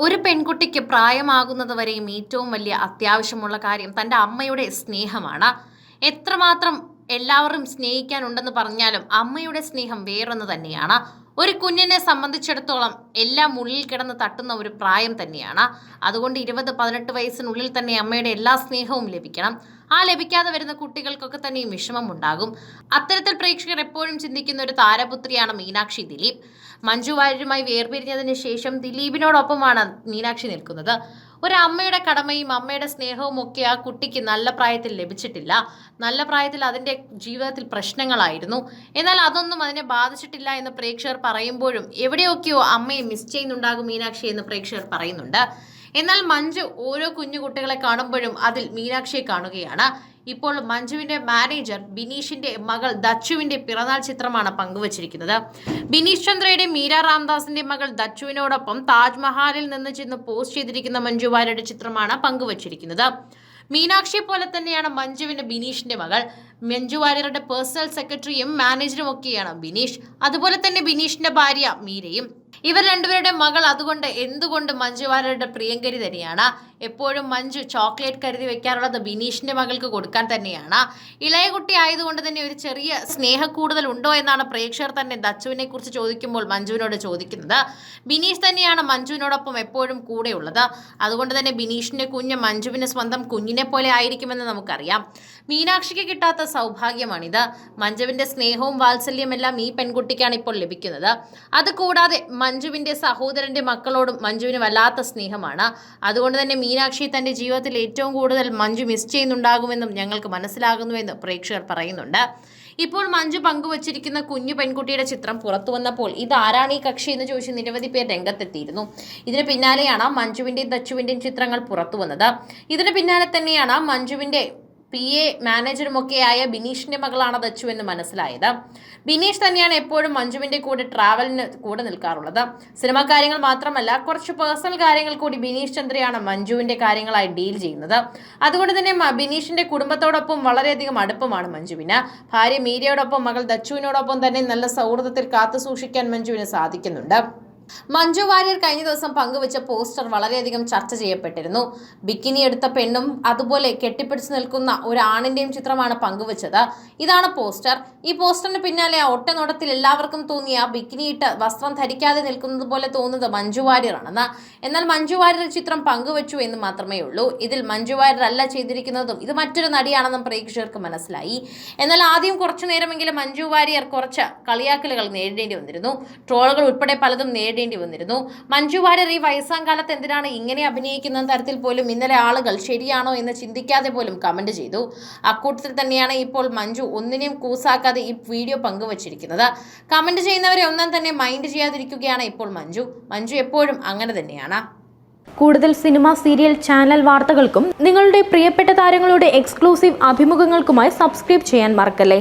ഒരു പെൺകുട്ടിക്ക് പ്രായമാകുന്നത് വരെയും ഏറ്റവും വലിയ അത്യാവശ്യമുള്ള കാര്യം തന്റെ അമ്മയുടെ സ്നേഹമാണ്. എത്രമാത്രം എല്ലാവരും സ്നേഹിക്കാനുണ്ടെന്ന് പറഞ്ഞാലും അമ്മയുടെ സ്നേഹം വേറൊന്ന് തന്നെയാണ്. ഒരു കുഞ്ഞിനെ സംബന്ധിച്ചിടത്തോളം എല്ലാം ഉള്ളിൽ കിടന്ന് തട്ടുന്ന ഒരു പ്രായം തന്നെയാണ്. അതുകൊണ്ട് ഇരുപത് പതിനെട്ട് വയസ്സിനുള്ളിൽ തന്നെ അമ്മയുടെ എല്ലാ സ്നേഹവും ലഭിക്കണം. ആ ലഭിക്കാതെ വരുന്ന കുട്ടികൾക്കൊക്കെ തന്നെയും വിഷമം ഉണ്ടാകും. അത്തരത്തിൽ പ്രേക്ഷകർ എപ്പോഴും ചിന്തിക്കുന്ന ഒരു താരപുത്രിയാണ് മീനാക്ഷി ദിലീപ്. മഞ്ജു വാര്യരുമായി വേർപിരിഞ്ഞതിന് ശേഷം ദിലീപിനോടൊപ്പമാണ് മീനാക്ഷി നിൽക്കുന്നത്. ഒരു അമ്മയുടെ കടമയും അമ്മയുടെ സ്നേഹവും ഒക്കെ ആ കുട്ടിക്ക് നല്ല പ്രായത്തിൽ ലഭിച്ചിട്ടില്ല. നല്ല പ്രായത്തിൽ അതിന്റെ ജീവിതത്തിൽ പ്രശ്നങ്ങളായിരുന്നു. എന്നാൽ അതൊന്നും അതിനെ ബാധിച്ചിട്ടില്ല എന്ന് പ്രേക്ഷകർ പറയുമ്പോഴും എവിടെയൊക്കെയോ അമ്മയെ മിസ് ചെയ്യുന്നുണ്ടാകും മീനാക്ഷി എന്ന് പ്രേക്ഷകർ പറയുന്നുണ്ട്. എന്നാൽ മഞ്ജു ഓരോ കുഞ്ഞു കുട്ടികളെ കാണുമ്പോഴും അതിൽ മീനാക്ഷിയെ കാണുകയാണ്. ഇപ്പോൾ മഞ്ജുവിന്റെ മാനേജർ ബിനീഷിന്റെ മകൾ ദച്ചുവിന്റെ പിറന്നാൾ ചിത്രമാണ് പങ്കുവച്ചിരിക്കുന്നത്. ബിനീഷ് ചന്ദ്രയുടെ മീര രാംദാസിന്റെ മകൾ ദച്ചുവിനോടൊപ്പം താജ്മഹാലിൽ നിന്ന് ചെന്ന് പോസ്റ്റ് ചെയ്തിരിക്കുന്ന മഞ്ജു വാര്യയുടെ ചിത്രമാണ് പങ്കുവച്ചിരിക്കുന്നത്. മീനാക്ഷിയെ പോലെ തന്നെയാണ് മഞ്ജുവിന്റെ ബിനീഷിന്റെ മകൾ. മഞ്ജു വാര്യരുടെ പേഴ്സണൽ സെക്രട്ടറിയും മാനേജറും ഒക്കെയാണ് ബിനീഷ്. അതുപോലെ തന്നെ ബിനീഷിന്റെ ഭാര്യ മീരയും. ഇവർ രണ്ടുപേരുടെ മകൾ അതുകൊണ്ട് എന്തുകൊണ്ട് മഞ്ജു വാര്യരുടെ പ്രിയങ്കരി തന്നെയാണ്? എപ്പോഴും മഞ്ജു ചോക്ലേറ്റ് കരുതി വെക്കാറുള്ളത് ബിനീഷിന്റെ മകൾക്ക് കൊടുക്കാൻ തന്നെയാണ്. ഇളയ കുട്ടി ആയതുകൊണ്ട് തന്നെ ഒരു ചെറിയ സ്നേഹക്കൂടുതൽ ഉണ്ടോ എന്നാണ് പ്രേക്ഷകർ തന്നെ ദച്ചുവിനെ കുറിച്ച് ചോദിക്കുമ്പോൾ മഞ്ജുവിനോട് ചോദിക്കുന്നത്. ബിനീഷ് തന്നെയാണ് മഞ്ജുവിനോടൊപ്പം എപ്പോഴും കൂടെയുള്ളത്. അതുകൊണ്ട് തന്നെ ബിനീഷിന്റെ കുഞ്ഞ് മഞ്ജുവിന് സ്വന്തം കുഞ്ഞിനെ പോലെ ആയിരിക്കുമെന്ന് നമുക്കറിയാം. മീനാക്ഷിക്ക് കിട്ടാത്ത സൗഭാഗ്യമാണിത്. മഞ്ജുവിന്റെ സ്നേഹവും വാത്സല്യമെല്ലാം ഈ പെൺകുട്ടിക്കാണ് ഇപ്പോൾ ലഭിക്കുന്നത്. അതുകൂടാതെ മഞ്ജുവിന്റെ സഹോദരന്റെ മക്കളോടും മഞ്ജുവിന് വല്ലാത്ത സ്നേഹമാണ്. അതുകൊണ്ട് തന്നെ മീനാക്ഷി തന്റെ ജീവിതത്തിൽ ഏറ്റവും കൂടുതൽ മഞ്ജു മിസ് ചെയ്യുന്നുണ്ടാകുമെന്നും ഞങ്ങൾക്ക് മനസ്സിലാകുന്നുവെന്ന് പ്രേക്ഷകർ പറയുന്നുണ്ട്. ഇപ്പോൾ മഞ്ജു പങ്കുവച്ചിരിക്കുന്ന കുഞ്ഞു പെൺകുട്ടിയുടെ ചിത്രം പുറത്തു വന്നപ്പോൾ ഇത് ആരാണ് ഈ കക്ഷി എന്ന് ചോദിച്ച് നിരവധി പേർ രംഗത്തെത്തിയിരുന്നു. ഇതിന് പിന്നാലെയാണ് മഞ്ജുവിന്റെയും ദച്ചുവിന്റെയും ചിത്രങ്ങൾ പുറത്തു വന്നത്. ഇതിന് പിന്നാലെ തന്നെയാണ് മഞ്ജുവിന്റെ പി എ മാനേജറുമൊക്കെയായ ബിനീഷിന്റെ മകളാണ് ദച്ചു എന്ന് മനസ്സിലായത്. ബിനീഷ് തന്നെയാണ് എപ്പോഴും മഞ്ജുവിന്റെ കൂടെ ട്രാവലിന് കൂടെ നിൽക്കാറുള്ളത്. സിനിമാ കാര്യങ്ങൾ മാത്രമല്ല കുറച്ച് പേഴ്സണൽ കാര്യങ്ങൾ കൂടി ബിനീഷ് ചന്ദ്രയാണ് മഞ്ജുവിന്റെ കാര്യങ്ങളായി ഡീൽ ചെയ്യുന്നത്. അതുകൊണ്ട് തന്നെ ബിനീഷിന്റെ കുടുംബത്തോടൊപ്പം വളരെയധികം അടുപ്പമാണ് മഞ്ജുവിന്. ഭാര്യ മീരയോടൊപ്പം മകൾ ദച്ചുവിനോടൊപ്പം തന്നെ നല്ല സൗഹൃദത്തിൽ കാത്തു സൂക്ഷിക്കാൻ മഞ്ജുവിന് സാധിക്കുന്നുണ്ട്. മഞ്ജു വാര്യർ കഴിഞ്ഞ ദിവസം പങ്കുവച്ച പോസ്റ്റർ വളരെയധികം ചർച്ച ചെയ്യപ്പെട്ടിരുന്നു. ബിക്കിനി എടുത്ത പെണ്ണും അതുപോലെ കെട്ടിപ്പിടിച്ചു നിൽക്കുന്ന ഒരു ആണിന്റെയും ചിത്രമാണ് പങ്കുവച്ചത്. ഇതാണ് പോസ്റ്റർ. ഈ പോസ്റ്ററിന് പിന്നാലെ ആ ഒറ്റനോട്ടത്തിൽ എല്ലാവർക്കും തോന്നിയ ബിക്കിനിയിട്ട് വസ്ത്രം ധരിക്കാതെ നിൽക്കുന്നത് പോലെ തോന്നുന്നത് മഞ്ജു വാര്യറാണെന്ന്. എന്നാൽ മഞ്ജു വാര്യർ ചിത്രം പങ്കുവച്ചു എന്ന് മാത്രമേ ഉള്ളൂ. ഇതിൽ മഞ്ജു വാര്യർ അല്ല ചെയ്തിരിക്കുന്നതും ഇത് മറ്റൊരു നടിയാണെന്നും പ്രേക്ഷകർക്ക് മനസ്സിലായി. എന്നാൽ ആദ്യം കുറച്ചു നേരമെങ്കിലും മഞ്ജു വാര്യർ കുറച്ച് കളിയാക്കലുകൾ നേരിടേണ്ടി വന്നിരുന്നു. ട്രോളുകൾ ഉൾപ്പെടെ പലതും നേരിടേണ്ടി വന്നിരുന്നു. മഞ്ജു വാര്യർ ഈ വയസ്സാം കാലത്ത് എന്തിനാണ് ഇങ്ങനെ അഭിനയിക്കുന്ന തരത്തിൽ പോലും ഇന്നലെ ആളുകൾ ശരിയാണോ എന്ന് ചിന്തിക്കാതെ പോലും കമന്റ് ചെയ്തു. അക്കൂട്ടത്തിൽ തന്നെയാണ് ഇപ്പോൾ മഞ്ജു ഒന്നിനെയും കൂസാക്കാതെ ഈ വീഡിയോ പങ്കുവച്ചിരിക്കുന്നത്. കമന്റ് ചെയ്യുന്നവരെ ഒന്നും തന്നെ മൈൻഡ് ചെയ്യാതിരിക്കുകയാണ് ഇപ്പോൾ മഞ്ജു. മഞ്ജു എപ്പോഴും അങ്ങനെ തന്നെയാണ്. കൂടുതൽ സിനിമ സീരിയൽ ചാനൽ വാർത്തകൾക്കും നിങ്ങളുടെ പ്രിയപ്പെട്ട താരങ്ങളുടെ എക്സ്ക്ലൂസീവ് അഭിമുഖങ്ങൾക്കുമായി സബ്സ്ക്രൈബ് ചെയ്യാൻ മറക്കല്ലേ?